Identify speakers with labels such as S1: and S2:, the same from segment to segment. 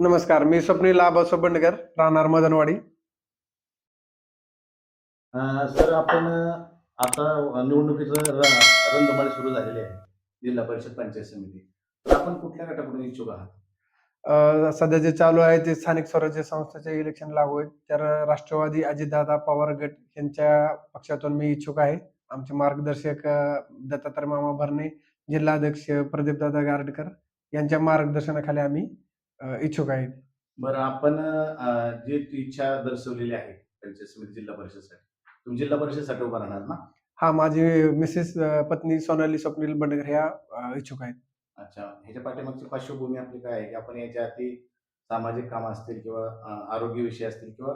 S1: नमस्कार मी स्वप्नील आबासो बंडकर राहणार मदनवाडी.
S2: सर आपण आता निवडणुकीचं र- रणधुमाळी सुरू झालेली आहे जिल्हा परिषद पंचायत समिती. तर आपण कुठल्या गटाकडून इच्छुक आहात?
S1: सध्या जे चालू आहे ते स्थानिक स्वराज्य संस्थेचे इलेक्शन लागू आहेत. तर राष्ट्रवादी अजितदादा पवार गट यांच्या पक्षातून मी इच्छुक आहे. आमचे मार्गदर्शक दत्तात्रय मामा भरणे जिल्हाध्यक्ष प्रदीपदादा गारडकर यांच्या मार्गदर्शनाखाली आम्ही अ, इच्छुक आहेत.
S2: बरं आपण अं, जी ती इच्छा दर्शवलेली आहे पंचायत समिती जिल्हा परिषदसाठी. तुम्ही जिल्हा परिषदसाठी उभा राहणार ना?
S1: हा माझी मिसेस अ, पत्नी सोनाली स्वप्नील बंडकर ह्या अ, इच्छुक आहेत.
S2: अच्छा ह्याच्या पाठीमागची पार्श्वभूमी आपली काय आहे? की आपण याच्या आधी सामाजिक कामं असतील किंवा अं, आरोग्य विषय असतील किंवा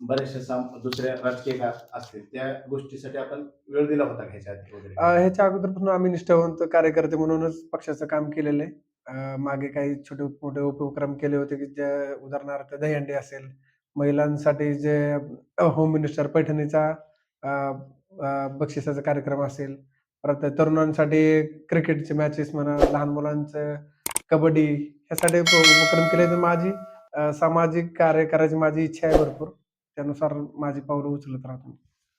S2: बरेचसे साम दुसऱ्या राजकीय का असतील त्या गोष्टीसाठी आपण वेळ दिला होता का ह्याच्या आधी
S1: अ, ह्याच्या अगोदरपासून आम्ही निष्ठावंत कार्यकर्ते म्हणूनच पक्षाचं काम केलेलं आहे. अ, मागे काही छोटे मोठे उपक्रम केले होते की जे उदाहरणार्थ दहीहंडी असेल महिलांसाठी जे अ, होम मिनिस्टर पैठणीचा अ, अ, बक्षिसाचा कार्यक्रम असेल परत तरुणांसाठी क्रिकेटचे मॅचेस म्हणा लहान मुलांचं कबड्डी ह्यासाठी उप- उपक्रम केले तर माझी अ, सामाजिक कार्य करायची माझी इच्छा आहे भरपूर. त्यानुसार माझी पावलं उचलत राहतो.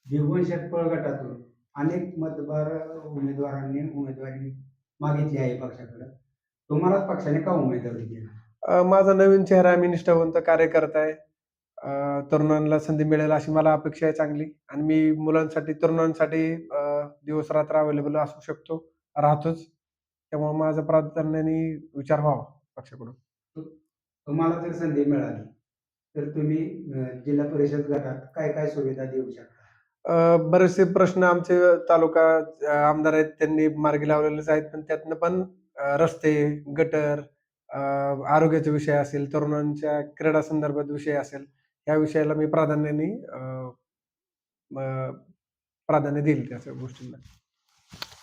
S3: भिगवण गटातून अनेक मतदार उमेदवारांनी उमेदवारी मागितली आहे पक्षाकडे. तुम्हालाच पक्षाने का उमेदवारी दिली?
S1: अ, माझा नवीन चेहरा आहे, मी निष्ठावंत कार्यकर्ता आहे. अ, तरुणांना संधी मिळेल अशी मला अपेक्षा आहे चांगली. आणि मी मुलांसाठी तरुणांसाठी दिवस रात्र अवेलेबल असू शकतो राहतोच. त्यामुळे माझा प्राधान्याने विचार व्हावा पक्षाकडून.
S3: तुम्हाला जर संधी मिळाली तर तुम्ही अं, जिल्हा परिषद गटात काय काय सुविधा देऊ शकता?
S1: अ, बरेचसे प्रश्न आमचे तालुका अ, आमदार आहेत त्यांनी मार्गी लावलेलेच आहेत पण त्यातनं पण रस्ते गटर अ, आरोग्याचे विषय असेल तरुणांच्या क्रीडा संदर्भात विषय असेल या विषयाला मी प्राधान्याने प्राधान्य देईल त्या सगळ्या गोष्टींना.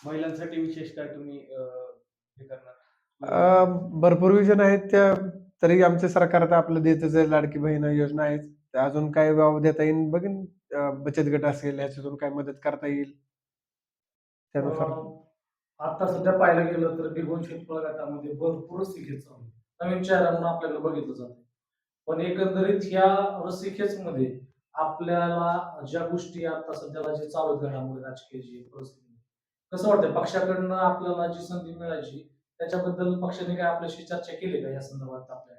S4: महिलांसाठी विशेष काय तुम्ही हे करणार?
S1: भरपूर विजन आहेत त्या तरी आमचे सरकार तर आपलं देतच लाडकी बहीण योजना आहेत. अजून काय वाव देता येईल बघीन. बचत गट असेल याच्यातून काय मदत करता येईल. त्यानुसार
S4: आता सध्या पाहायला गेलं तर बिगोन शेतफळ गटामध्ये भरपूर रस्सीखेच चालू नवीन चेहरा म्हणून आपल्याकडे बघितलं जातं पण एकंदरीत ह्या रस्सीखेच मध्ये आपल्याला ज्या गोष्टी आता सध्याला जे चालू आहेत घडामोडी राजकीय जी परिस्थिती कसं वाटतंय? पक्षाकडनं आपल्याला जी संधी मिळायची त्याच्याबद्दल पक्षाने काय आपल्याशी चर्चा केली का या संदर्भात आपल्या?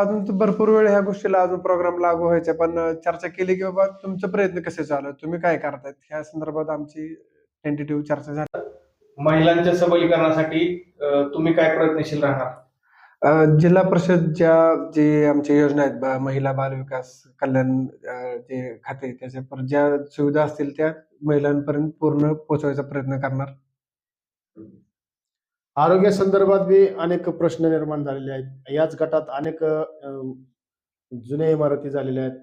S1: अजून तर भरपूर वेळ ह्या गोष्टीला अजून प्रोग्राम लागू व्हायचे पण चर्चा केली की बाबा तुमचे प्रयत्न कसे चालू तुम्ही काय करतायत? ह्या संदर्भात आमची टेंटेटिव्ह चर्चा झाली.
S4: महिलांच्या सबलीकरणासाठी तुम्ही काय प्रयत्नशील राहणार?
S1: जिल्हा परिषदच्या जे आमच्या योजना आहेत बा- महिला बाल विकास कल्याण जे खाते त्याच्या पर ज्या सुविधा असतील त्या महिलांपर्यंत पूर्ण पोहोचवायचा प्रयत्न करणार.
S5: आरोग्या संदर्भात बी अनेक प्रश्न निर्माण झालेले आहेत. याच गटात अनेक जुन्या इमारती झालेल्या आहेत.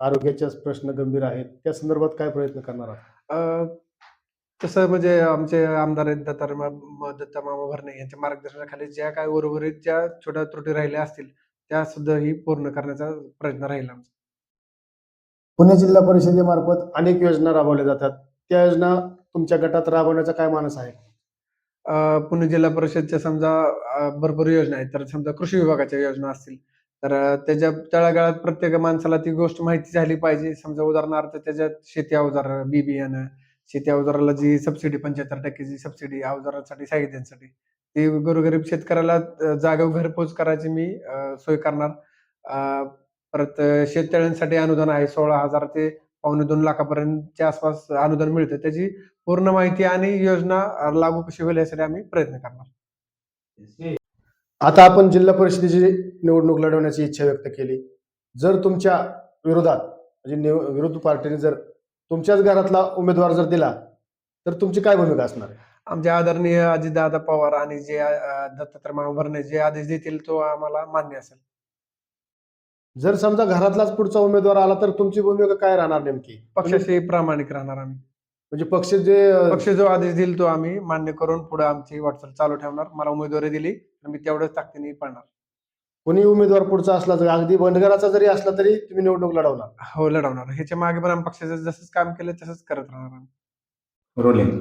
S5: आरोग्याचे प्रश्न गंभीर आहेत. त्या संदर्भात काय प्रयत्न करणार आहात?
S1: अ, तसं म्हणजे आमचे आमदार आहेत दत्ता दत्ता मामा भरणे यांच्या मार्गदर्शनाखाली ज्या काय उर्वरित ज्या छोट्या त्रुटी राहिल्या असतील त्या सुद्धा ही पूर्ण करण्याचा प्रयत्न राहील आमचा.
S5: पुणे जिल्हा परिषदेमार्फत अनेक योजना राबवल्या जातात. त्या योजना तुमच्या गटात राबवण्याचा काय मानस आहे?
S1: पुणे जिल्हा परिषदच्या समजा भरपूर योजना आहेत. तर समजा कृषी विभागाच्या योजना असतील तर त्याच्या तळागाळात प्रत्येक माणसाला ती गोष्ट माहिती झाली पाहिजे. समजा उदाहरणार्थ त्याच्यात शेती अवजार बी बियाणं शेती अवजाराला जी सबसिडी पंच्याहत्तर टक्केची सबसिडी अवजारांसाठी साहित्यांसाठी ती गोरगरीब शेतकऱ्याला अ, जागेवर घरपोच करायची मी सोय करणार. परत शेततळ्यांसाठी अनुदान आहे सोळा हजार ते पावणे दोन लाखापर्यंतच्या आसपास अनुदान मिळतं. त्याची पूर्ण माहिती आणि योजना लागू कशी होईल यासाठी आम्ही प्रयत्न करणार.
S5: आता आपण जिल्हा परिषदेची निवडणूक लढवण्याची इच्छा व्यक्त केली. जर तुमच्या विरोधात म्हणजे निव- विरोधी पार्टीने जर तुमच्याच घरातला उमेदवार जर दिला तर तुमची काय भूमिका असणार? आहे
S1: आमचे आदरणीय अजितदादा पवार आणि जे दत्तात्रय मामा भरणे जे आदेश देतील तो आम्हाला मान्य असेल.
S5: जर समजा घरातलाच पुढचा उमेदवार आला तर तुमची भूमिका काय राहणार नेमकी?
S1: पक्षाशी प्रामाणिक राहणार आम्ही.
S5: म्हणजे पक्ष जे
S1: पक्ष जो आदेश देईल तो आम्ही मान्य करून पुढे आमची वाटचाल चालू ठेवणार. मला उमेदवारी दिली मी तेवढ्याच ताकदीने पडणार
S5: कोणी उमेदवार पुढचा असला तर अगदी बंडगराचा जरी असला तरी तुम्ही निवडणूक लढवणार.
S1: हो लढवणार. ह्याच्या मागे पण आम्ही पक्षाचं जसंच काम केलं तसंच करत राहणार आम्ही.
S2: रोलिंग.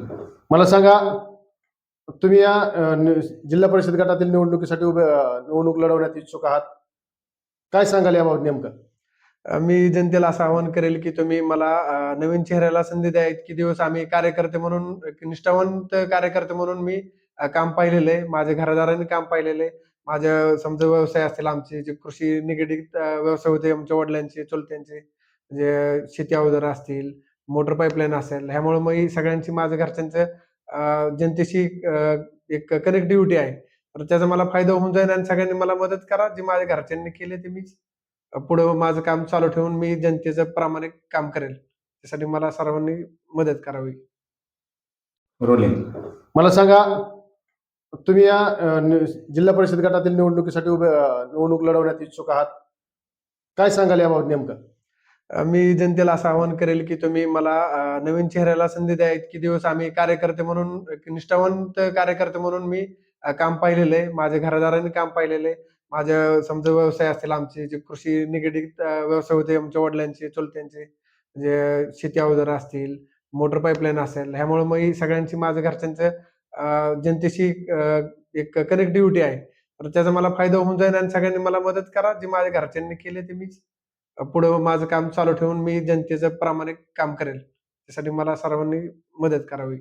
S5: मला सांगा तुम्ही या अं, जिल्हा परिषद गटातील निवडणुकीसाठी उभे अं, निवडणूक लढवण्यात इच्छुक आहात. काय सांगाल याबाबत नेमकं?
S1: मी जनतेला असं आवाहन करेल की तुम्ही मला अ, नवीन चेहऱ्याला संधी द्या. इतकी दिवस आम्ही कार्यकर्ते म्हणून एक निष्ठावंत कार्यकर्ते म्हणून मी अ, काम पाहिलेलं आहे. माझ्या घरदारांनी काम पाहिलेलं आहे. माझ्या समजा व्यवसाय असतील आमचे जे कृषी निगडीत व्यवसाय होते आमच्या वडिलांचे चुलत्यांचे म्हणजे शेती अवजार असतील मोटर पाईपलाईन असेल ह्यामुळे मग ही सगळ्यांची माझ्या घरच्यांचं जनतेशी एक कनेक्टिव्हिटी आहे. तर त्याचा मला फायदा होऊन जाईल आणि सगळ्यांनी मला मदत करा. जे माझ्या घरच्यांनी केले ते मीच पुढं माझं काम चालू ठेवून मी जनतेचं प्रामाणिक काम करेल. त्यासाठी मला सर्वांनी मदत करावी.
S2: रोलिंग.
S5: मला सांगा तुम्ही या जिल्हा परिषद गटातील निवडणुकीसाठी उभे निवडणूक लढवण्यात इच्छुक आहात. काय सांगाल याबाबत नेमकं?
S1: मी जनतेला असं आवाहन करेल की तुम्ही मला नवीन चेहऱ्याला संधी द्या. इतकी दिवस आम्ही कार्यकर्ते म्हणून एक निष्ठावंत कार्यकर्ते म्हणून मी काम पाहिलेलं आहे. माझ्या घरदारांनी काम पाहिलेलं आहे. माझ्या समजा व्यवसाय असतील आमचे जे कृषी निगडीत व्यवसाय होते आमच्या वडिलांचे चुलत्यांचे जे शेती अवजार असतील मोटर पाईपलाईन असेल ह्यामुळे मग ही सगळ्यांची माझ्या घरच्यांचं जनतेशी एक कनेक्टिव्हिटी आहे. तर त्याचा मला फायदा होऊन जाईल आणि सगळ्यांनी मला मदत करा. जे माझ्या घरच्यांनी केले ते मीच. पुढं माझं काम चालू ठेवून मी जनतेचं प्रामाणिक काम करेल. त्यासाठी मला सर्वांनी मदत करावी.